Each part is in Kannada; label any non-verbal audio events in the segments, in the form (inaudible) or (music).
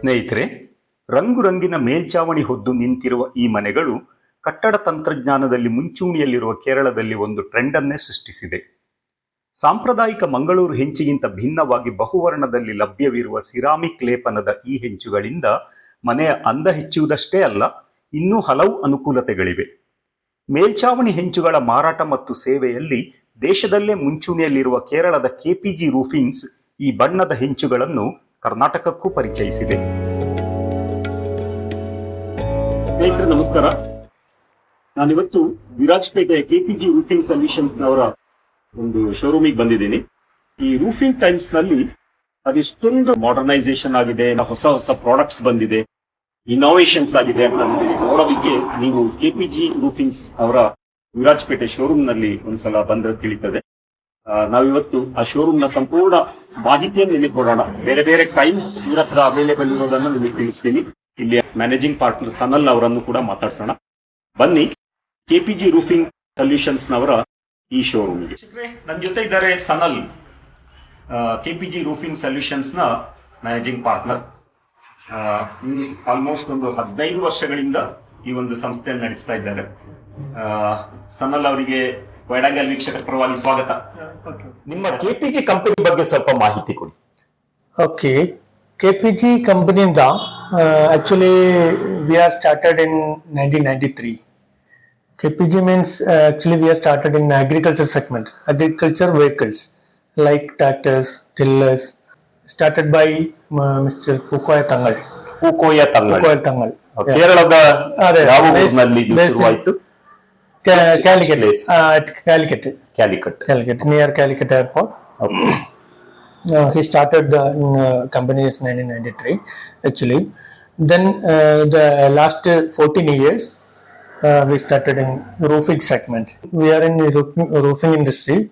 ಸ್ನೇಹಿತರೆ, ರಂಗುರಂಗಿನ ಮೇಲ್ಚಾವಣಿ ಹೊದ್ದು ನಿಂತಿರುವ ಈ ಮನೆಗಳು ಕಟ್ಟಡ ತಂತ್ರಜ್ಞಾನದಲ್ಲಿ ಮುಂಚೂಣಿಯಲ್ಲಿರುವ ಕೇರಳದಲ್ಲಿ ಒಂದು ಟ್ರೆಂಡನ್ನೇ ಸೃಷ್ಟಿಸಿದೆ. ಸಾಂಪ್ರದಾಯಿಕ ಮಂಗಳೂರು ಹೆಂಚಿಗಿಂತ ಭಿನ್ನವಾಗಿ ಬಹುವರ್ಣದಲ್ಲಿ ಲಭ್ಯವಿರುವ ಸಿರಾಮಿಕ್ ಲೇಪನದ ಈ ಹೆಂಚುಗಳಿಂದ ಮನೆಯ ಅಂದ ಹೆಚ್ಚುವುದಷ್ಟೇ ಅಲ್ಲ, ಇನ್ನೂ ಹಲವು ಅನುಕೂಲತೆಗಳಿವೆ. ಮೇಲ್ಚಾವಣಿ ಹೆಂಚುಗಳ ಮಾರಾಟ ಮತ್ತು ಸೇವೆಯಲ್ಲಿ ದೇಶದಲ್ಲೇ ಮುಂಚೂಣಿಯಲ್ಲಿರುವ ಕೇರಳದ ಕೆಪಿಜಿ ರೂಫಿಂಗ್ಸ್ ಈ ಬಣ್ಣದ ಹೆಂಚುಗಳನ್ನು ಕರ್ನಾಟಕಕ್ಕೂ ಪರಿಚಯಿಸಿದೆ. ಸ್ನೇಹಿತರೆ, ನಮಸ್ಕಾರ. ನಾನಿವತ್ತು ವಿರಾಜಪೇಟೆಯ ಕೆಪಿಜಿ ರೂಫಿಂಗ್ ಸೊಲ್ಯೂಷನ್ಸ್ ನವರ ಒಂದು ಶೋರೂಮಿಗೆ ಬಂದಿದ್ದೀನಿ. ಈ ರೂಫಿಂಗ್ ಟೈಲ್ಸ್ನಲ್ಲಿ ಅದೆಷ್ಟೊಂದು ಮಾಡರ್ನೈಸೇಷನ್ ಆಗಿದೆ ಹೊಸ ಹೊಸ ಪ್ರಾಡಕ್ಟ್ಸ್ ಬಂದಿದೆ ಇನ್ನೋವೇಷನ್ಸ್ ಆಗಿದೆ ಅಂತ ನೋಡೋದಕ್ಕೆ ನೀವು ಕೆಪಿಜಿ ರೂಫಿಂಗ್ಸ್ ಅವರ ವಿರಾಜ್ಪೇಟೆ ಶೋರೂಮ್ನಲ್ಲಿ ಒಂದ್ಸಲ ಬಂದ್ರೆ ತಿಳಿತದೆ. ನಾವಿವತ್ತು ಆ ಶೋರೂಮ್ನ ಸಂಪೂರ್ಣ ಮಾಹಿತಿಯನ್ನು ನಿಮಗೆ ಕೊಡೋಣ. ಬೇರೆ ಬೇರೆ ಟೈಮ್ಸ್ ಇವ್ರ ಹತ್ರ ಅವೈಲೇಬಲ್ ಇರೋದನ್ನ ನಿಮಗೆ ತಿಳಿಸ್ತೀನಿ. ಇಲ್ಲಿ ಮ್ಯಾನೇಜಿಂಗ್ ಪಾರ್ಟ್ನರ್ ಸನಲ್ ಅವರನ್ನು ಕೂಡ ಮಾತಾಡ್ಸೋಣ. ಬನ್ನಿ ಕೆಪಿಜಿ ರೂಫಿಂಗ್ ಸೊಲ್ಯೂಷನ್ಸ್ ನವರ ಈ ಶೋರೂಮ್ಗೆ ನನ್ನ ಜೊತೆ ಇದ್ದಾರೆ ಸನಲ್ ಕೆಪಿಜಿ ರೂಫಿಂಗ್ ಸೊಲ್ಯೂಷನ್ಸ್ನ ಮ್ಯಾನೇಜಿಂಗ್ ಪಾರ್ಟ್ನರ್ ಆಲ್ಮೋಸ್ಟ್ ಒಂದು ಹದಿನೈದು ವರ್ಷಗಳಿಂದ ಈ ಒಂದು ಸಂಸ್ಥೆಯನ್ನು ನಡೆಸ್ತಾ ಇದ್ದಾರೆ. ಸನಲ್ ಅವರಿಗೆ ವೈಡಂಗಲ್ ವೀಕ್ಷಕರ ಪರವಾಗಿ ಸ್ವಾಗತ. ನಿಮ್ಮ ಕೆಪಿಜಿ ಕಂಪನಿ ಬಗ್ಗೆ ಸ್ವಲ್ಪ ಮಾಹಿತಿ ಕೊಡಿ. ಓಕೆ ಕೆಪಿಜಿ ಕಂಪನಿಯಿಂದ actually we are started in nineteen ninety three KPG means actually we are started in agriculture segment agriculture vehicles like tractors tillers started by mister Pookoya Thangal Hookoya Thangal Pookoya Thangal ಕೇರಳದ ಅದೇ, ಯಾವ based- ಊರಿನಲ್ಲಿ ಇದು based ಶುರುವಾಯಿತು? Calicut Calicut. Calicut. Near Calicut Airport. Uh, he started the uh, company in 1993, actually. Then uh, the last 14 years, we started in roofing segment. We are in roofing industry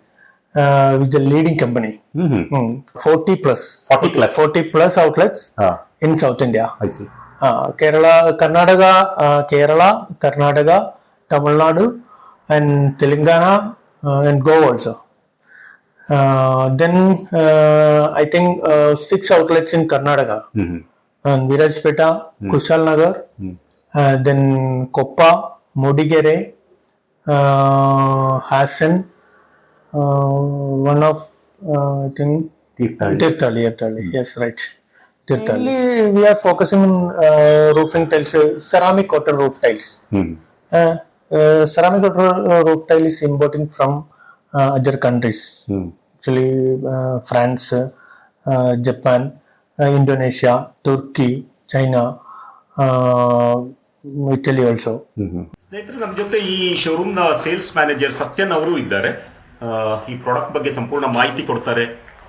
with the leading company. Mm-hmm. Hmm. 40 plus. 40 plus. 40 plus outlets ah. in South India. I see. Ah, Kerala, Karnataka, Kerala, Karnataka, Tamil Nadu, and Telangana and Goa also. then I think six outlets in Karnataka mm-hmm. and Virajpeta, mm-hmm. Kushalnagar, mm-hmm. then Koppa, Modigere, Hassan, one of I think Tirthali, Tirthali, Tirthali. yes, right. Tirthali. Mainly we are focusing on roofing tiles, ceramic cotton roof tiles. Mm-hmm. Ceramic uh, roof tile is importing from uh, other countries. Hmm. Actually, uh, France, uh, Japan, uh, Indonesia, Turkey, China, uh, Italy also. ಸ್ನೇಹಿತರೆ ನಮ್ಮ ಜೊತೆ ಈ ಶೋರೂಮ್ನ ನ ಸೇಲ್ಸ್ ಮ್ಯಾನೇಜರ್ ಸತ್ಯನ್ ಅವರು ಇದ್ದಾರೆ ಈ ಪ್ರಾಡಕ್ಟ್ ಬಗ್ಗೆ ಸಂಪೂರ್ಣ ಮಾಹಿತಿ ಕೊಡ್ತಾರೆ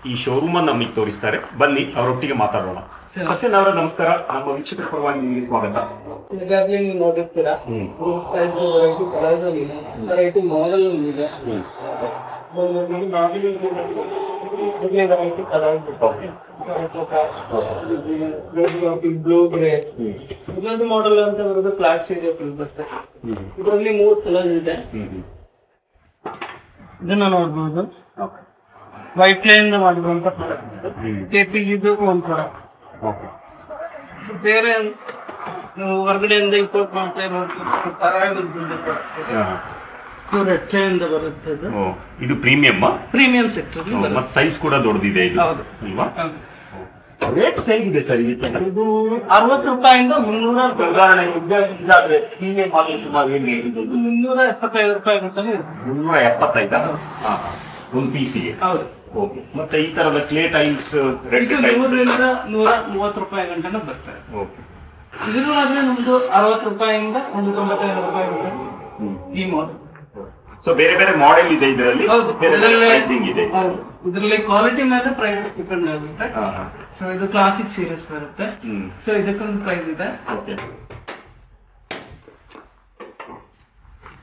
ಈ ಶೋರೂಮ್ ಅನ್ನು ನಮಗೆ ತೋರಿಸ್ತಾರೆ. ಬನ್ನಿ ಅವರೊಟ್ಟಿಗೆ ಮಾತಾಡೋಣ. ಸತ್ಯನ್ ಅವರ ನಮಸ್ಕಾರ. ನಮ್ಮ ವೀಕ್ಷಕರ ಪರವಾಗಿ ನಿಮಗೆ ಸ್ವಾಗತ. ಈಗಾಗಲೇ ನೀವು ನೋಡಿರ್ತೀರಾ ವೆರೈಟಿ ಕಲರ್ಸ್ ಇದೆ ವೆರೈಟಿ ಮಾಡೆಲ್ ಇದೆ ವೆರೈಟಿ ಕಲರ್ಸ್ ಬ್ಲೂ ಗ್ರೇ ಇನ್ನೊಂದು ಮಾಡೆಲ್ ಅಂತ ಬರೋದು ಫ್ಲಾಟ್ ಬರುತ್ತೆ ಇದರಲ್ಲಿ ಮೂರು ಕಲರ್ಸ್ ಇದೆ. ಇದನ್ನ ನೋಡ್ಬೋದು. ವೈಟ್ ಲೈನ್ ಮಾಡಿರುವಂತ ಕೆಪಿಜಿದು ಒಂದು ಪ್ರಾಡಕ್ಟ್ ಬೇರೆ ಹೊರಗಡೆಯಿಂದ ಇಂಪೋರ್ಟ್ ಮಾಡ್ತಾ ಇರೋದು ರೆಟ್ಟೆಯಿಂದ ಬರುತ್ತೆ ಇದು. ಇದು ಪ್ರೀಮಿಯಮ್ ಪ್ರೀಮಿಯಂ ಸೆಕ್ಟರ್ ಮತ್ತೆ ಸೈಜ್ ಕೂಡ ದೊಡ್ಡದಿದೆ ಇದು. ಅಲ್ವಾ? ರೇಟ್ಸ್ ಹೇಗಿದೆ ಸರ್ ಇದಕ್ಕೆ. ಇದು ಅರವತ್ತು ರೂಪಾಯಿಂದ ಮುನ್ನೂರ ಉದಾಹರಣೆ ಇದಾದ್ರೆ ಪ್ರೀಮಿಯಂ ಆಗಲಿ ಸುಮಾರು ಏನು ಮುನ್ನೂರ ಎಪ್ಪತ್ತೈದು ರೂಪಾಯಿ. ಮುನ್ನೂರ ಎಪ್ಪತ್ತೈದು? ಒಂದು ಪೀಸಿಗೆ ಹೌದು. ಓಕೆ ಮತ್ತೆ ಈ ತರದ ಕ್ಲೇ ಟೈಲ್ಸ್ ರೆಡ್ ಇದು ಟೈಲ್ಸ್ ನೂರರಿಂದ ನೂರ ಮೂವತ್ತು ರೂಪಾಯಿ ಗಂಟೆನೂ ಬರ್ತದೆ. ಓಕೆ ಇದನ್ನು ಆದ್ರೆ ನಮ್ದು ಅರವತ್ತು ರೂಪಾಯಿಯಿಂದ ಒಂದು ತೊಂಬತ್ತೈದು ರೂಪಾಯಿ ಇರುತ್ತೆ ಈ ಮಾಡೆಲ್ ಸೊ ಬೇರೆ ಬೇರೆ ಮಾಡೆಲ್ ಇದೆ ಇದರಲ್ಲಿ? ಹೌದು. ಬೇರೆ ಬೇರೆ ಇದರಲ್ಲಿ ಪ್ರೈಸಿಂಗ್ ಇದೆ. ಹೌದು. ಇದರಲ್ಲಿ ಕ್ವಾಲಿಟಿ ಮೇಲೆ ಪ್ರೈಸ್ ಡಿಪೆಂಡ್ ಆಗುತ್ತೆ. ಹಾ, ಹಾ. ಸೊ ಇದು ಕ್ಲಾಸಿಕ್ ಸೀರೀಸ್ ಬರುತ್ತೆ. ಹ್ಮ್. ಸೊ ಇದಕ್ಕೊಂದು ಪ್ರೈಸ್ ಇದೆ. ಓಕೆ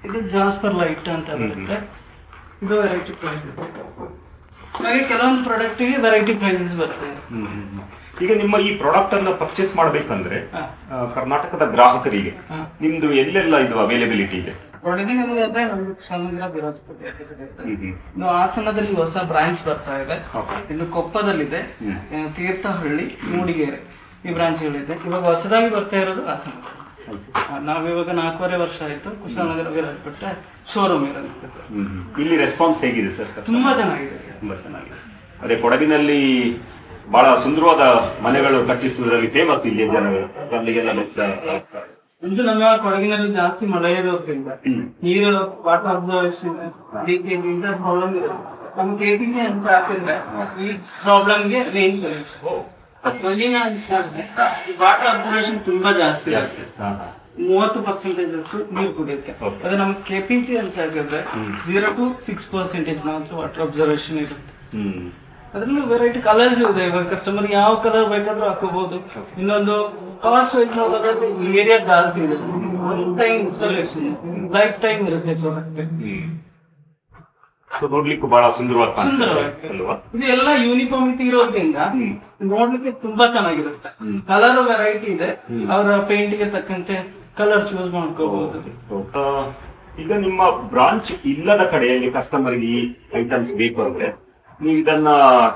ಇದು ಜಾಸ್ಪರ್ ಲೈಟ್ ಅಂತ ಬರುತ್ತೆ. ಇದು ವೆರೈಟಿ ಪ್ರೈಸ್ ಇದೆ. ಹಾಗೆ ಕೆಲವೊಂದು ಪ್ರಾಡಕ್ಟಿಗೆ ವೆರೈಟಿ ಪ್ರೈಸಸ್ ಬರ್ತದೆ. ಈಗ ನಿಮ್ಮ ಈ ಪ್ರಾಡಕ್ಟ್ ಅನ್ನು ಪರ್ಚೇಸ್ ಮಾಡ್ಬೇಕಂದ್ರೆ. ಕರ್ನಾಟಕದ ಗ್ರಾಹಕರಿಗೆ. ನಿಮ್ದು ಎಲ್ಲೆಲ್ಲ ಇದು ಅವೈಲೇಬಿಲಿಟಿ ಇದೆ ಇನ್ನು ಹಾಸನದಲ್ಲಿ ಹೊಸ ಬ್ರಾಂಚ್ ಬರ್ತಾ ಇದೆ. ಇನ್ನು ಕೊಪ್ಪದಲ್ಲಿದೆ. ತೀರ್ಥಹಳ್ಳಿ ಮೂಡಿಗೆರೆ ಈ ಬ್ರಾಂಚ್ಗಳಿದೆ ಇವಾಗ ಹೊಸದಾಗಿ ಬರ್ತಾ ಇರೋದು ಹಾಸನ ನಾವಿವಾಗ ನಾಲ್ಕೂವರೆ ವರ್ಷ ಆಯ್ತು ಕುಶಾಲನಗರ ವಿರಾಜಪೇಟೆ ಶೋರೂಮ್ ಇರೋದು ಇಲ್ಲಿ ರೆಸ್ಪಾನ್ಸ್ ಹೇಗಿದೆ ಸರ್ ತುಂಬಾ ಚೆನ್ನಾಗಿದೆ ಸರ್ ತುಂಬಾ ಚೆನ್ನಾಗಿದೆ. ಅದೇ ಕೊಡಗಿನಲ್ಲಿ ಬಹಳ ಸುಂದರವಾದ ಮನೆಗಳು ಕಟ್ಟಿಸುವುದರಲ್ಲಿ ಫೇಮಸ್ ಇಲ್ಲಿ ಜನಗಳು ಅಲ್ಲಿಗೆಲ್ಲ. ಒಂದು ನಮ್ಮ ಕೊಡಗಿನಲ್ಲಿ ಜಾಸ್ತಿ ಮಳೆ ಇರೋದ್ರಿಂದ ನೀರು ವಾಟರ್ ಅಬ್ಸರ್ವೇಷನ್ ಲೀಕೇಜಿಂದ ಪ್ರಾಬ್ಲಮ್ ಇರುತ್ತೆ. ನಮ್ಮ ಕೇಟಿಂಗ್ ಅಂತ ಹಾಕಿದ್ರೆ ಈ ಪ್ರಾಬ್ಲಮ್ಗೆ ಮೇನ್ ಸೊಲ್ಯೂಷನ್ ವಾಟರ್ ಅಬ್ಸರ್ವೇಷನ್ ತುಂಬಾ ಜಾಸ್ತಿ. ಆಗುತ್ತೆ. ಮೂವತ್ತು ಪರ್ಸೆಂಟೇಜ್ ಅಷ್ಟು ನೀರು ಕುಡಿಯುತ್ತೆ ಅದೇ ನಮ್ಮ ಕೆಪಿಜಿ ಅಂತ ಹೇಳಿದ್ರೆ ಜೀರೋ ಟು ಸಿಕ್ಸ್ ಪರ್ಸೆಂಟೇಜ್ ಮಾತ್ರ ವಾಟರ್ ಅಬ್ಸರ್ವೇಷನ್ ಇರುತ್ತೆ ಅದ್ರಲ್ಲೂ ವೆರೈಟಿ ಕಲರ್ಸ್ ಇದೆ ಇವಾಗ ಕಸ್ಟಮರ್ ಯಾವ ಕಲರ್ ಬೇಕಾದ್ರೂ ಹಾಕೋಬಹುದು ಇನ್ನೊಂದು ಕಾಸ್ಟ್ ವೈಸ್ ನೋಡೋದಾದ್ರೆ ಏರಿಯಾ ಜಾಸ್ತಿ ಇದೆ ಟೈಮ್ ಇನ್ಸ್ಟಾಲೇಷನ್ ಲೈಫ್ ಟೈಮ್ ಇರುತ್ತೆ ಪ್ರಾಡಕ್ಟ್ ಸೊ ನೋಡ್ಲಿಕ್ಕೂ ಬಹಳ ಸುಂದರವಾಗಿ ಕಾಣ್ತದೆ ಅಲ್ವಾ ಇದು ಎಲ್ಲ ಯೂನಿಫಾರ್ಮಿಟಿ ಇರೋದ್ರಿಂದ ನೋಡ್ಲಿಕ್ಕೆ ತುಂಬಾ ಚೆನ್ನಾಗಿರುತ್ತೆ. ಕಲರ್ ವೆರೈಟಿ ಇದೆ. ಅವರ ಪೇಂಟ್ಗೆ ತಕ್ಕಂತೆ ಕಲರ್ ಚೂಸ್ ಮಾಡ್ಕೋಬಹುದು. ಆ, ಈಗ ನಿಮ್ಮ ಬ್ರಾಂಚ್ ಇಲ್ಲದ ಕಡೆಯಲ್ಲಿ ಕಸ್ಟಮರ್ ಈ ಐಟಮ್ಸ್ ಬೇಕು ಅಂದ್ರೆ ನೀವು ಇದನ್ನ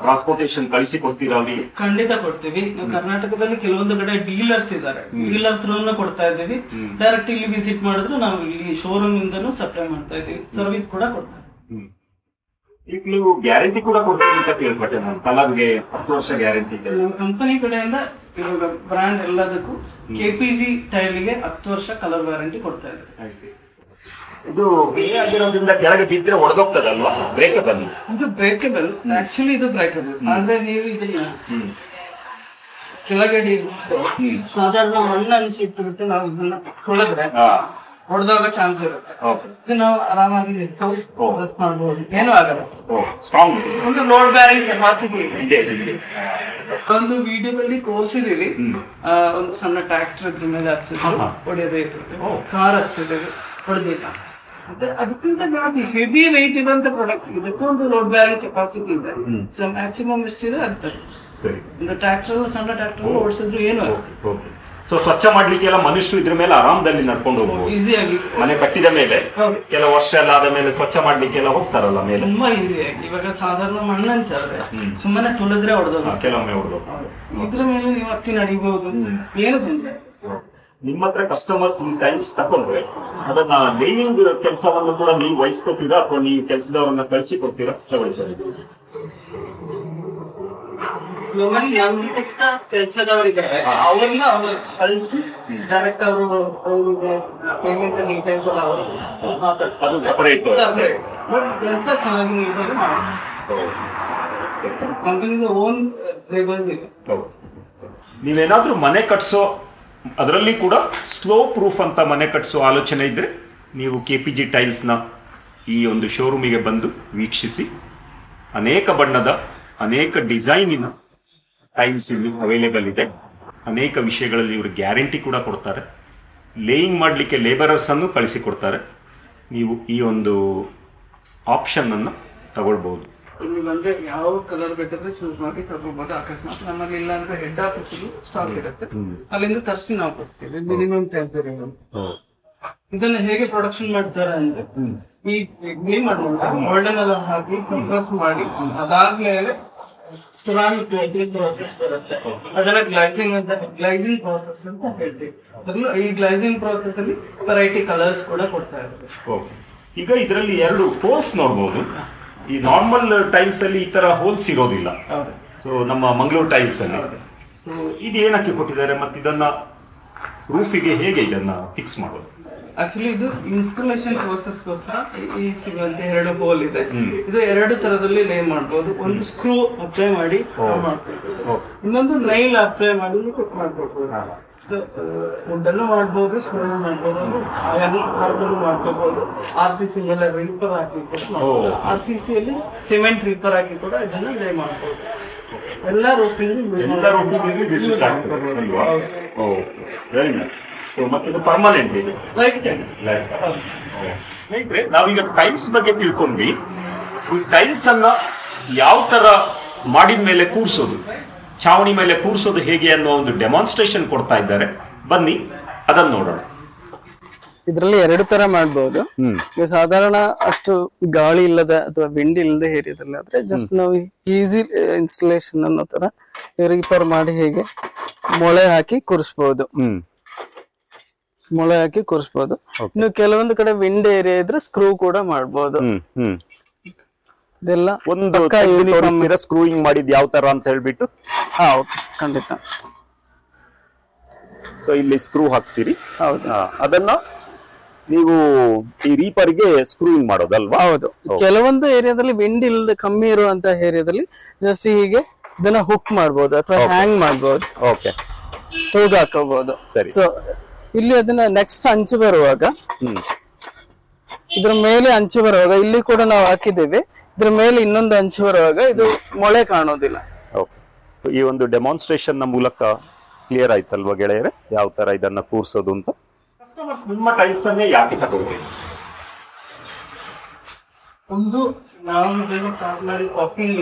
ಟ್ರಾನ್ಸ್ಪೋರ್ಟೇಶನ್ ಕಳಿಸಿ ಕೊಡ್ತೀರಾ ಅವರಿಗೆ ಖಂಡಿತ ಕೊಡ್ತೀವಿ. ನಾವು ಕರ್ನಾಟಕದಲ್ಲಿ ಕೆಲವೊಂದು ಕಡೆ ಡೀಲರ್ಸ್ ಇದ್ದಾರೆ. ಡೀಲರ್ ಥ್ರೂನ ಕೊಡ್ತಾ ಇದ್ದೀವಿ. ಡೈರೆಕ್ಟ್ ಇಲ್ಲಿ ವಿಸಿಟ್ ಮಾಡಿದ್ರು ನಾವು ಇಲ್ಲಿ ಶೋರೂಮ್ ಇಂದನೂ ಸಪ್ಲೈ ಮಾಡ್ತಾ ಇದೀವಿ ಸರ್ವಿಸ್ ಕೂಡ ಕೊಡ್ತಾ ಇದ್ದೀವಿ. ಈಗ ನೀವು ಗ್ಯಾರಂಟಿ ಕೂಡ ಕೊಡ್ತೀವಿ ಅಂತ ಕೇಳ್ಪಟ್ಟೆ ನಾನು. ಕಲರ್ಗೆ ಹತ್ತು ವರ್ಷ ಗ್ಯಾರಂಟಿ ಇದೆ. ನಮ್ಮ ಕಂಪನಿ ಕಡೆಯಿಂದ ಇವಾಗ ಬ್ರ್ಯಾಂಡ್ ಎಲ್ಲದಕ್ಕೂ ಕೆಪಿಜಿ ಟೈಲ್ಗೆ ಹತ್ತು ವರ್ಷ ಕಲರ್ ಗ್ಯಾರಂಟಿ ಕೊಡ್ತಾ ಇದ್ದೀವಿ ಇದು ಬೇರೆ ಆಗಿರೋದ್ರಿಂದ ಕೆಳಗೆ ಬಿದ್ದರೆ ಒಡೆದೋಗ್ತದಲ್ವಾ? ಬ್ರೇಕಬಲ್ ಇದು ಬ್ರೇಕಬಲ್ ಆಕ್ಚುಲಿ ಇದು ಬ್ರೇಕಬಲ್ ಅಂದ್ರೆ ನೀವು ಇದನ್ನ ಕೆಳಗಡೆ ಸಾಧಾರಣ ಮಣ್ಣು ಇಟ್ಟುಬಿಟ್ಟು ಇಟ್ಬಿಟ್ಟು ನಾವು ಇದನ್ನ ತೊಳೆದ್ರೆ ಹೊಡೆದಾಗ ಚಾನ್ಸ್ ಇರುತ್ತೆ. ಇದು ನಾವು ಆರಾಮಾಗಿ ನಿಂತು ಮಾಡ್ಬೋದು. ಏನೂ ಆಗಲ್ಲ. ಒಂದು ಲೋಡ್ ಬ್ಯಾರಿಂಗ್ ಕೆಪಾಸಿಟಿ ಇದೆ ಇದೆ ಇದೆ. ಒಂದು ವಿಡಿಯೋದಲ್ಲಿ ತೋರಿಸಿದೀವಿ ಒಂದು ಸಣ್ಣ ಟ್ರ್ಯಾಕ್ಟರ್ ಇದ್ರ ಮೇಲೆ ಹಚ್ಚಿದ್ರು. ಹೊಡೆಯದೇ ಇರ್ತದೆ ಕಾರ್ ಹಚ್ಚಿದ್ದೇವೆ ಹೊಡೆದಿಲ್ಲ. ಅದಕ್ಕಿಂತ ಜಾಸ್ತಿ ಹೆವಿ ವೆಯ್ಟ್ ಇರುವಂತ ಪ್ರಾಡಕ್ಟ್ ಇದೆ ಒಂದು ಲೋಡ್ ಬ್ಯಾರಿಂಗ್ ಕೆಪಾಸಿಟಿ ಇದೆ ಸೊ ಮ್ಯಾಕ್ಸಿಮಮ್ ಎಷ್ಟಿದೆ ಅಂತ. ಸರಿ. ಒಂದು ಟ್ರ್ಯಾಕ್ಟರ್ ಸಣ್ಣ ಟ್ರ್ಯಾಕ್ಟರ್ ಓಡಿಸಿದ್ರು ಏನು ಓಕೆ. ಸೊ ಸ್ವಚ್ಛ ಮಾಡ್ಲಿಕ್ಕೆ ಎಲ್ಲ ಮನುಷ್ಯರು ಇದ್ರ ಮೇಲೆ ಆರಾಮದಲ್ಲಿ ನಡ್ಕೊಂಡು ಹೋಗ್ಬೋದು. ಈಸಿಯಾಗಿ ಮನೆ ಕಟ್ಟಿದ ಮೇಲೆ ಕೆಲ ವರ್ಷ ಎಲ್ಲ ಆದ ಮೇಲೆ ಸ್ವಚ್ಛ ಮಾಡ್ಲಿಕ್ಕೆ ಎಲ್ಲ ಹೋಗ್ತಾರಲ್ಲ ಮೇಲೆ. ತುಂಬಾ ಈಸಿಯಾಗಿ ಇವಾಗ ಸಾಧಾರಣ ಮಣ್ಣು ಹಂಚಾದ್ರೆ ಸುಮ್ಮನೆ ತುಳಿದ್ರೆ ಹೊಡೆದೋಗ ಕೆಲವೊಮ್ಮೆ ಹೊಡೆದು ಇದ್ರ ಮೇಲೆ ನೀವು ಹತ್ತಿ ನಡಿಬಹುದು ಏನು ತೊಂದ್ರೆ? ನಿಮ್ಮ ಹತ್ರ ಕಸ್ಟಮರ್ಸ್ ಈ ಟೈಮ್ಸ್ ತಕೊಂಡ್ರೆ ಅದನ್ನ ಲೇಯಿಂಗ್ ಕೆಲಸವನ್ನು ಕೂಡ ನೀವು ವಹಿಸ್ಕೊತೀರಾ ಅಥವಾ ನೀವು ಕೆಲಸದವರನ್ನ ಕಳಿಸಿ ಕೊಡ್ತೀರಾ? ತಗೊಳ್ಳಿ ಸರ್ ಕೆಲಸದವರಿದ್ದಾರೆ. ಅವ್ರನ್ನ ಅವ್ರು ಕಳಿಸಿ ಡೈರೆಕ್ಟ್ ಅವರು ಅವ್ರಿಗೆ ಪೇಮೆಂಟ್ ಡೀಟೇಲ್ಸ್ ಎಲ್ಲ ಅವರು ಅದು ಸಪರೇಟ್ ಸಪ್ರೇಟ್ ಬಟ್ ಕೆಲಸ ಚೆನ್ನಾಗಿ ಮಾಡ್ತಾರೆ. ಕಂಪನಿಗೆ ಓನ್ ಲೇಬರ್ಸ್ ಇದೆ. ನೀವೇನಾದ್ರೂ ಮನೆ ಕಟ್ಸೋ ಅದರಲ್ಲಿ ಕೂಡ ಸ್ಲೋ ಪ್ರೂಫ್ ಅಂತ ಮನೆ ಕಟ್ಸೋ ಆಲೋಚನೆ ಇದ್ರೆ ನೀವು ಕೆ ಪಿ ಜಿ ಟೈಲ್ಸ್ನ ಈ ಒಂದು ಶೋರೂಮಿಗೆ ಬಂದು ವೀಕ್ಷಿಸಿ ಅನೇಕ ಬಣ್ಣದ ಅನೇಕ ಡಿಸೈನಿನ ಟೈಲ್ಸ್ ಇಲ್ಲಿ ಅವೈಲೇಬಲ್ ಇದೆ. ಅನೇಕ ವಿಷಯಗಳಲ್ಲಿ ಇವರು ಗ್ಯಾರಂಟಿ ಕೂಡ ಕೊಡ್ತಾರೆ. ಲೇಯಿಂಗ್ ಮಾಡಲಿಕ್ಕೆ ಲೇಬರರ್ಸ್ ಅನ್ನು ಕಳಿಸಿಕೊಡ್ತಾರೆ. ನೀವು ಈ ಒಂದು ಆಪ್ಷನ್ ಅನ್ನು ತಗೊಳ್ಬಹುದು. ಇಲ್ಲಿ ಬಂದ್ರೆ ಯಾವ ಕಲರ್ ಬೇಕಾದ್ರೆ ಚೂಸ್ ಮಾಡಿ ತಗೋಬಹುದು ಅಕಸ್ಮಾತ್ ನಮ್ಮಲ್ಲಿ ಇಲ್ಲ ಅಂದ್ರೆ ಹೆಡ್ ಆಫೀಸ್ ಸ್ಟಾಕ್ ಇರುತ್ತೆ. ಅಲ್ಲಿಂದ ತರಿಸಿ ನಾವು ಕೊಡ್ತೀವಿ. ಮಿನಿಮಮ್ ಟೆಂಪರೇಚರ್ ಇದನ್ನ ಹೇಗೆ ಪ್ರೊಡಕ್ಷನ್ ಮಾಡ್ತಾರೆ ಅಂದ್ರೆ ಈ ಇಡ್ಲಿ ಮಾಡ್ಬೋದು ಗೋಲ್ಡನ್ ಎಲ್ಲ ಹಾಕಿ ಕಂಪ್ರೆಸ್ ಮಾಡಿ ಅದಾದ್ಮೇಲೆ ಸುನಾಮಿ ಪ್ಲೇಟಿಂಗ್ ಪ್ರೋಸೆಸ್ ಬರುತ್ತೆ. ಅದನ್ನ ಗ್ಲೈಸಿಂಗ್ ಅಂತ ಗ್ಲೈಸಿಂಗ್ ಪ್ರೋಸೆಸ್ ಅಂತ ಹೇಳ್ತೀವಿ. ಅದ್ರಲ್ಲೂ ಈ ಗ್ಲೈಸಿಂಗ್ ಪ್ರೋಸೆಸ್ ಅಲ್ಲಿ ವೆರೈಟಿ ಕಲರ್ಸ್ ಕೂಡ ಕೊಡ್ತಾ ಇರುತ್ತೆ ಓಕೆ ಈಗ ಇದರಲ್ಲಿ ಎರಡು ಹೋಲ್ಸ್ ನೋಡ್ಬೋದು. ಈ ನಾರ್ಮಲ್ ಟೈಲ್ಸ್ ಅಲ್ಲಿ ಈ ತರ ಹೋಲ್ಸ್ ಇರೋದಿಲ್ಲ. ಸೊ ನಮ್ಮ ಮಂಗಳೂರು ಟೈಲ್ಸ್ ಅಲ್ಲಿ. ಸೊ ಇದು ಏನಕ್ಕೆ ಕೊಟ್ಟಿದ್ದಾರೆ? ಮತ್ತೆ ಇದನ್ನ ರೂಫಿಗೆ ಹೇಗೆ ಇದನ್ನ ಫಿಕ್ಸ್ ಮಾಡೋದು? ಆಕ್ಚುಲಿ ಇದು ಇನ್ಸ್ಟಾಲೇಷನ್ ಪ್ರೋಸೆಸ್ಗೋಸ್ಕರ ಈ ಸಿಗುವಂತ ಎರಡು ಹೋಲ್ ಇದೆ. ಇದು ಎರಡು ತರದಲ್ಲಿ ನೇಮ್ ಮಾಡ್ಬೋದು. ಒಂದು ಸ್ಕ್ರೂ ಅಪ್ಲೈ ಮಾಡಿ ಇನ್ನೊಂದು ನೈಲ್ ಅಪ್ಲೈ ಮಾಡಿ ಕುಕ್ ಮಾಡ್ಕೊಳ್ಬೋದು. ವುಡ್ಡಲ್ಲೂ ಮಾಡ್ಬೋದು ಸ್ಕ್ರೂ ಮಾಡ್ಬೋದು ಮಾಡ್ಕೋಬಹುದು ಆರ್ ಸಿ ಸಿ ಎಲ್ಲ ರಿಪರ್ ಹಾಕಿ ಆರ್ ಸಿ ಸಿ ಅಲ್ಲಿ ಸಿಮೆಂಟ್ ರಿಪರ್ ಹಾಕಿ ಕೂಡ ಇದನ್ನ ಲೇ ಮಾಡ್ಬೋದು. ಎಲ್ಲ ರೂಪಿಂಗ್ ಎಲ್ಲ ರೂಫಿಗೆ ವಿಸಿಟ್ ಆಗ್ತದೆ ಅಲ್ವಾ? ವೆರಿ ನೈಸ್ ಸೊ ಮತ್ತೆ ಇದು ಪರ್ಮನೆಂಟ್ ಇದೆ. ಲೈಫ್ ಟೈಮ್ ಸ್ನೇಹಿತರೆ ನಾವೀಗ ಟೈಲ್ಸ್ ಬಗ್ಗೆ ತಿಳ್ಕೊಂಡ್ವಿ. ಈ ಟೈಲ್ಸ್ ಅನ್ನ ಯಾವ ತರ ಮಾಡಿದ ಮೇಲೆ ಕೂರಿಸೋದು ಛಾವಣಿ ಮೇಲೆ ಕೂರಿಸೋದು ಹೇಗೆ ಅನ್ನೋ ಒಂದು ಡೆಮಾನ್ಸ್ಟ್ರೇಷನ್ ಕೊಡ್ತಾ ಇದ್ದಾರೆ. ಬನ್ನಿ ಅದನ್ನು ನೋಡೋಣ. ಇದರಲ್ಲಿ ಎರಡು ತರ ಮಾಡಬಹುದು ಈಗ ಸಾಧಾರಣ ಅಷ್ಟು ಗಾಳಿ ಇಲ್ಲದ ಅಥವಾ ವಿಂಡ್ ಇಲ್ಲದೆ ಏರಿಯಾದಲ್ಲಿ ಆದ್ರೆ ಜಸ್ಟ್ ನಾವು ಈಸಿ ಇನ್ಸ್ಟಾಲೇಷನ್ ಅನ್ನೋ ತರ ರಿಪೇರ್ ಮಾಡಿ ಹೇಗೆ ಮೊಳೆ ಹಾಕಿ ಕೂರಿಸಬಹುದು ಮೊಳೆ ಹಾಕಿ ಕೂರಿಸಬಹುದು ಇನ್ನು ಕೆಲವೊಂದು ಕಡೆ ವಿಂಡ್ ಏರಿಯಾ ಇದ್ರೆ ಸ್ಕ್ರೂ ಕೂಡ ಮಾಡಬಹುದು ಇದೆಲ್ಲ ಒಂದು. ತೋರಿಸ್ತೀರಾ? ಸ್ಕ್ರೂಯಿಂಗ್ ಮಾಡಿದ್ ಯಾವ ತರ ಅಂತ ಹೇಳ್ಬಿಟ್ಟು? ಹಾ ಓಕೆ ಖಂಡಿತ. ಸೊ ಇಲ್ಲಿ ಸ್ಕ್ರೂ ಹಾಕ್ತೀರಿ. ಹೌದು. ಅದನ್ನ ನೀವು ಈ ರೀಪರ್ಗೆ ಸ್ಕ್ರೂಯಿಂಗ್ ಮಾಡೋದಲ್ವಾ? ಹೌದು. ಕೆಲವೊಂದು ಏರಿಯಾದಲ್ಲಿ ವಿಂಡ್ ಇಲ್ಲದೆ ಕಮ್ಮಿ ಇರುವಂತ ಏರಿಯಾದಲ್ಲಿ ಜಸ್ಟ್ ಹೀಗೆ ಇದನ್ನ ಹುಕ್ ಮಾಡಬಹುದು ಅಥವಾ ಹ್ಯಾಂಗ್ ಮಾಡಬಹುದು ಓಕೆ ತೂಗ ಹಾಕೋಬಹುದು ಸರಿ. ಸೊ ಇಲ್ಲಿ ಅದನ್ನ ನೆಕ್ಸ್ಟ್ ಅಂಚು ಬರುವಾಗ ಇದ್ರ ಮೇಲೆ ಅಂಚು ಬರುವಾಗ ಇಲ್ಲಿ ಕೂಡ ನಾವು ಹಾಕಿದ್ದೇವೆ. ಇದ್ರ ಮೇಲೆ ಇನ್ನೊಂದು ಅಂಚು ಬರುವಾಗ ಇದು ಮೊಳೆ ಕಾಣೋದಿಲ್ಲ. ಈ ಒಂದು ಡೆಮಾನ್ಸ್ಟ್ರೇಷನ್ನ ಮೂಲಕ ಕ್ಲಿಯರ್ ಆಯ್ತಲ್ವಾ ಗೆಳೆಯರೆ? ಯಾವ ತರ ಇದನ್ನ ಕೂರ್ಸೋದು ಅಂತ? ಕಸ್ಟಮರ್ಸ್ ನಿಮ್ಮ ಟೈಲ್ಸ್ ಅನ್ನೇ ಯಾಕೆ ತಗೋಬೇಕು ಒಂದು ನಾವು ಮಾಡಿ ಕಾಫಿಂಗ್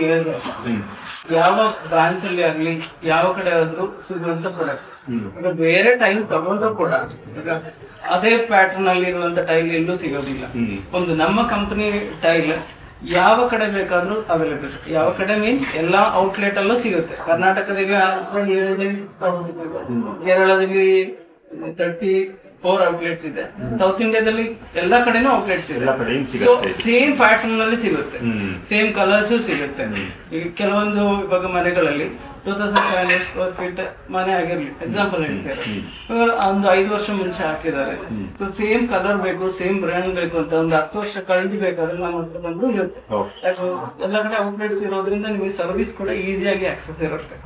ಯಾವ ಬ್ರಾಂಚ್ ಅಲ್ಲಿ ಆಗ್ಲಿ ಯಾವ ಕಡೆ ಆದ್ರೂ ಸಿಗುವಂತ ಪ್ರಾಡಕ್ಟ್ ಬೇರೆ ಟೈಲ್ ತಗೊಂಡ್ರು ಕೂಡ ಈಗ ಅದೇ ಪ್ಯಾಟರ್ನ್ ಅಲ್ಲಿ ಇರುವಂತ ಟೈಲ್ ಎಲ್ಲೂ ಸಿಗೋದಿಲ್ಲ. ಒಂದು ನಮ್ಮ ಕಂಪನಿ ಟೈಲ್ ಯಾವ ಕಡೆ ಬೇಕಾದ್ರೂ ಅವೈಲೇಬಲ್ ಯಾವ ಕಡೆ ಮೀನ್ಸ್ ಎಲ್ಲಾ ಔಟ್ಲೆಟ್ ಅಲ್ಲೂ ಸಿಗುತ್ತೆ. ಕರ್ನಾಟಕದಲ್ಲಿ. ಕೇರಳದಲ್ಲಿ ತರ್ಟಿ ಫೋರ್ ಔಟ್ಲೆಟ್ಸ್ ಇದೆ. ಸೌತ್ ಇಂಡಿಯಾದಲ್ಲಿ ಎಲ್ಲಾ ಕಡೆನೂ ಔಟ್ಲೆಟ್ಸ್ ಇದೆ. ಸೊ. ಸೇಮ್ ಪ್ಯಾಟರ್ನ್ನಲ್ಲಿ ಸಿಗುತ್ತೆ. ಸೇಮ್ ಕಲರ್ಸ್ ಸಿಗುತ್ತೆ. ಈಗ ಕೆಲವೊಂದು ಇವಾಗ ಮನೆಗಳಲ್ಲಿ two thousand five hundred square feet ಮನೆ ಆಗಿರ್ಲಿ. ಎಕ್ಸಾಂಪಲ್ ಹೇಳ್ತಾರೆ ಒಂದು ಐದು ವರ್ಷ ಮುಂಚೆ ಹಾಕಿದ್ದಾರೆ. ಸೊ ಸೇಮ್ ಕಲರ್ ಬೇಕು ಸೇಮ್ ಬ್ರ್ಯಾಂಡ್ ಬೇಕು ಅಂತ ಒಂದು ಹತ್ತು ವರ್ಷ ಕಳೆದು ಬೇಕಾದ್ರೆ ನಮ್ಮ ಹತ್ರ ಬಂದು ಇರುತ್ತೆ. ಎಲ್ಲ ಕಡೆ ಔಟ್ಲೆಟ್ಸ್ ಇರೋದ್ರಿಂದ ನಿಮಗೆ ಸರ್ವಿಸ್ ಕೂಡ ಈಸಿಯಾಗಿ ಆಕ್ಸೆಸ್ ಇರುತ್ತೆ.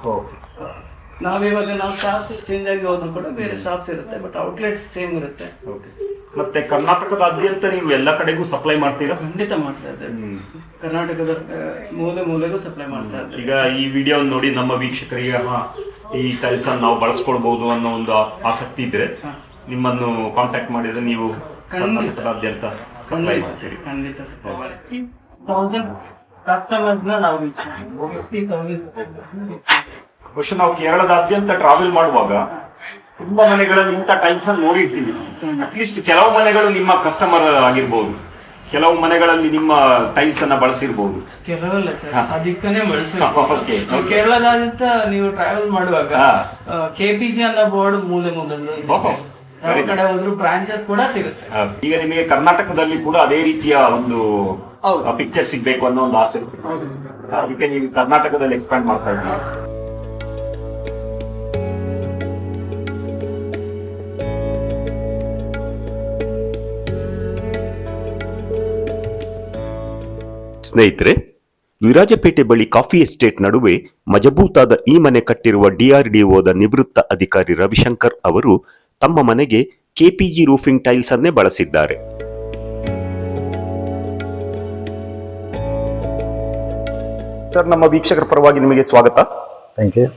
ನಾವಿವಾಗ ನಾವು ಸ್ಟಾಫ್ಸ್ ಚೇಂಜ್ ಆಗಿ ಹೋದ್ರು ಕೂಡ ಬೇರೆ ಸ್ಟಾಫ್ಸ್ ಇರುತ್ತೆ ಬಟ್ ಔಟ್ಲೆಟ್ಸ್ ಸೇಮ್ ಇರುತ್ತೆ. ಮತ್ತೆ ಕರ್ನಾಟಕದಾದ್ಯಂತ ನೀವು ಎಲ್ಲ ಕಡೆಗೂ ಸಪ್ಲೈ ಮಾಡ್ತೀರಾ? ಖಂಡಿತ ಮಾಡ್ತಾ ಇದ್ದೇವೆ. ಕರ್ನಾಟಕದ ಮೂಲೆ ಮೂಲೆಗೂ ಸಪ್ಲೈ ಮಾಡ್ತಾ ಇದ್ದೇವೆ. ಈಗ ಈ ವಿಡಿಯೋ ನೋಡಿ ನಮ್ಮ ವೀಕ್ಷಕರಿಗೆ ಹಾ, ಈ ಟೈಲ್ಸ್ ಅನ್ನು ನಾವು ಬಳಸ್ಕೊಳ್ಬಹುದು ಅನ್ನೋ ಒಂದು ಆಸಕ್ತಿ ಇದ್ರೆ ನಿಮ್ಮನ್ನು ಕಾಂಟ್ಯಾಕ್ಟ್ ಮಾಡಿದ್ರೆ ನೀವು ಕರ್ನಾಟಕದಾದ್ಯಂತ ಸಪ್ಲೈ ಮಾಡ್ತೀರಿ. ಖಂಡಿತ ಸಪ್ಲೈ ಮಾಡಿ ತೌಸಂಡ್ ಕಸ್ಟಮರ್ಸ್ನ ನಾವು ಬಹುಶಃ ನಾವು ಕೇರಳದಾದ್ಯಂತ ಟ್ರಾವೆಲ್ ಮಾಡುವಾಗ ತುಂಬಾ ಮನೆಗಳಲ್ಲಿ ಇಂಥ ಟೈಲ್ಸ್ ಅನ್ನು ನೋಡಿರ್ತೀವಿ. ಅಟ್ಲೀಸ್ಟ್ ಕೆಲವು ಮನೆಗಳು ನಿಮ್ಮ ಕಸ್ಟಮರ್ ಆಗಿರ್ಬೋದು. ಕೆಲವು ಮನೆಗಳಲ್ಲಿ ನಿಮ್ಮ ಟೈಲ್ಸ್ ಅನ್ನ ಬಳಸಿರ್ಬೋದು. ಕೇರಳ ಸರ್ ಅದಕ್ಕನೇ ಬಳಸಿ. (laughs) ಕೇರಳದಾದ್ಯಂತ ನೀವು ಟ್ರಾವೆಲ್ ಮಾಡುವಾಗ ಕೆಪಿಜಿ ಅನ್ನೋ ಬೋರ್ಡ್ ಮೂಲೆ ಕಡೆ ಹೋದ್ರು ಬ್ರಾಂಚಸ್ ಕೂಡ ಸಿಗುತ್ತೆ. ಈಗ ನಿಮಗೆ ಕರ್ನಾಟಕದಲ್ಲಿ ಕೂಡ ಅದೇ ರೀತಿಯ ಒಂದು. ಪಿಕ್ಚರ್ ಸಿಗ್ಬೇಕು ಅನ್ನೋ ಒಂದು ಆಸೆ. ಅದಕ್ಕೆ ನೀವು ಕರ್ನಾಟಕದಲ್ಲಿ ಎಕ್ಸ್ಪ್ಯಾಂಡ್ ಮಾಡ್ತಾ ಇದ್ದೀವಿ ಸ್ನೇಹಿತರೆ ವಿರಾಜಪೇಟೆ ಬಳಿ ಕಾಫಿ ಎಸ್ಟೇಟ್ ನಡುವೆ ಮಜಬೂತಾದ ಈ ಮನೆ ಕಟ್ಟಿರುವ ಡಿಆರ್ಡಿಒದ ನಿವೃತ್ತ ಅಧಿಕಾರಿ ರವಿಶಂಕರ್ ಅವರು ತಮ್ಮ ಮನೆಗೆ ಕೆಪಿಜಿ ರೂಫಿಂಗ್ ಟೈಲ್ಸ್ ಅನ್ನೇ ಬಳಸಿದ್ದಾರೆ. ಸರ್ ನಮ್ಮ ವೀಕ್ಷಕರ ಪರವಾಗಿ ನಿಮಗೆ ಸ್ವಾಗತ. ಥ್ಯಾಂಕ್ ಯು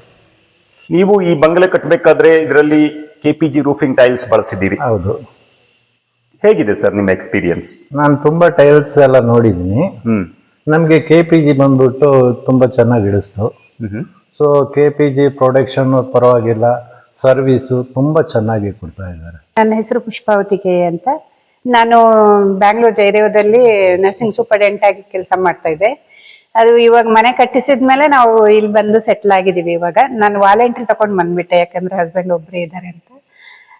ನೀವು ಈ ಬಂಗಲೆ ಕಟ್ಟಬೇಕಾದ್ರೆ ಇದರಲ್ಲಿ ಕೆಪಿಜಿ ರೂಫಿಂಗ್ ಟೈಲ್ಸ್ ಬಳಸಿದ್ದೀರಿ. ಹೌದು. ಹೇಗಿದೆ ಸರ್ ನಿಮ್ಮ ಎಕ್ಸ್ಪೀರಿಯನ್ಸ್? ನಾನು ತುಂಬ ಟೈಲ್ಸ್ ಎಲ್ಲ ನೋಡಿದ್ದೀನಿ. ನಮಗೆ ಕೆ ಪಿ ಜಿ ಬಂದ್ಬಿಟ್ಟು ತುಂಬ ಚೆನ್ನಾಗಿ ಇಳಿಸ್ತು. ಸೊ ಕೆ ಪಿ ಜಿ ಪ್ರೊಡಕ್ಷನ್ನು ಪರವಾಗಿಲ್ಲ ಸರ್ವಿಸು ತುಂಬ ಚೆನ್ನಾಗಿ ಕೊಡ್ತಾ ಇದ್ದಾರೆ. ನನ್ನ ಹೆಸರು ಪುಷ್ಪಾವತಿ ಕೆ ಅಂತ. ನಾನು ಬ್ಯಾಂಗ್ಳೂರ್ ಜಯದೇವದಲ್ಲಿ ನರ್ಸಿಂಗ್ ಸೂಪರ್ಡೆಂಟ್ ಆಗಿ ಕೆಲಸ ಮಾಡ್ತಾ ಇದ್ದೆ. ಅದು ಇವಾಗ ಮನೆ ಕಟ್ಟಿಸಿದ ಮೇಲೆ ನಾವು ಇಲ್ಲಿ ಬಂದು ಸೆಟ್ಲ್ ಆಗಿದ್ದೀವಿ ಇವಾಗ. ನಾನು ವಾಲಂಟ್ರಿ ತಗೊಂಡು ಬಂದ್ಬಿಟ್ಟೆ ಯಾಕಂದ್ರೆ ಹಸ್ಬೆಂಡ್ ಒಬ್ಬರೇ ಇದ್ದಾರೆ ಅಂತ.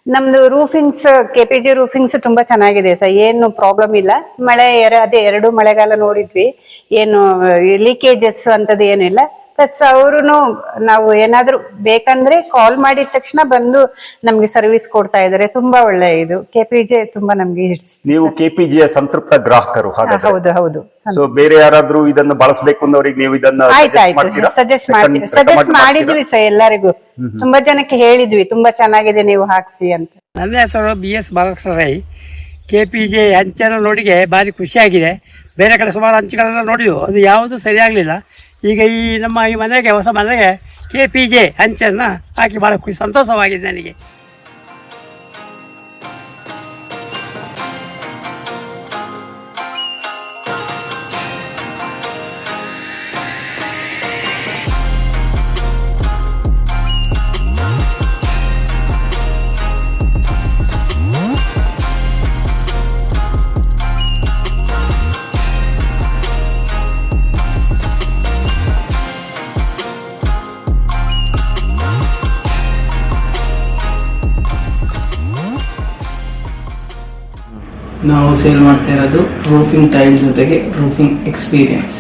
ನಮ್ದು roofings K P G roofings ತುಂಬಾ ಚೆನ್ನಾಗಿದೆ ಸರ್. ಏನು ಪ್ರಾಬ್ಲಮ್ ಇಲ್ಲ. ಮಳೆ ಅದೇ ಎರಡು ಮಳೆಗಾಲ ನೋಡಿದ್ವಿ. ಏನು ಲೀಕೇಜಸ್ ಅಂತದ್ದು ಏನಿಲ್ಲ. ಪ್ಲಸ್ ಅವರು ನಾವು ಏನಾದ್ರೂ ಬೇಕಂದ್ರೆ ಕಾಲ್ ಮಾಡಿದ ತಕ್ಷಣ ಬಂದು ನಮ್ಗೆ ಸರ್ವಿಸ್ ಕೊಡ್ತಾ ಇದ್ದಾರೆ ತುಂಬಾ ಒಳ್ಳೆ ಇದು. ಕೆ ಪಿ ಜಿ ತುಂಬಾ ನಮ್ಗೆ ನೀವು ಕೆಪಿಜಿಯ ಸಂತೃಪ್ತ ಗ್ರಾಹಕರು ಹಾಗಾದ್ರೆ. ಹೌದು ಹೌದು. ಸೊ ಬೇರೆ ಯಾರಾದ್ರೂ ಇದನ್ನು ಬಳಸಬೇಕು ಅನ್ನೋರಿಗೆ ನೀವು ಇದನ್ನ? ಸಜೆಸ್ಟ್ ಮಾಡ್ತೀವಿ. ಸಜೆಸ್ಟ್? ಮಾಡಿದ್ವಿ ಸರ್ ಎಲ್ಲರಿಗೂ. ತುಂಬಾ ಜನಕ್ಕೆ ಹೇಳಿದ್ವಿ. ತುಂಬಾ ಚೆನ್ನಾಗಿದೆ ನೀವು ಹಾಕ್ಸಿ ಅಂತ. ನನ್ನ ಹೆಸರು B S Balakrishna Rai. K P J ಹಂಚನ್ನು ನೋಡಿಗೆ ಭಾರಿ ಖುಷಿಯಾಗಿದೆ. ಬೇರೆ ಕಡೆ ಸುಮಾರು ಹಂಚುಗಳೆಲ್ಲ ನೋಡಿದ್ವು. ಅದು ಯಾವುದು ಸರಿಯಾಗಲಿಲ್ಲ. ಈಗ ಈ ನಮ್ಮ ಈ ಮನೆಗೆ, ಹೊಸ ಮನೆಗೆ ಕೆ ಪಿ ಜೆ ಹಂಚನ್ನು ಹಾಕಿ ಭಾಳ ಖುಷಿ, ಸಂತೋಷವಾಗಿದೆ ನನಗೆ. ಸೇಲ್ ಮಾಡ್ತಾ ಇರೋದು ರೂಫಿಂಗ್ ಟೈಲ್ ಜೊತೆಗೆ ರೂಫಿಂಗ್ ಎಕ್ಸ್ಪೀರಿಯನ್ಸ್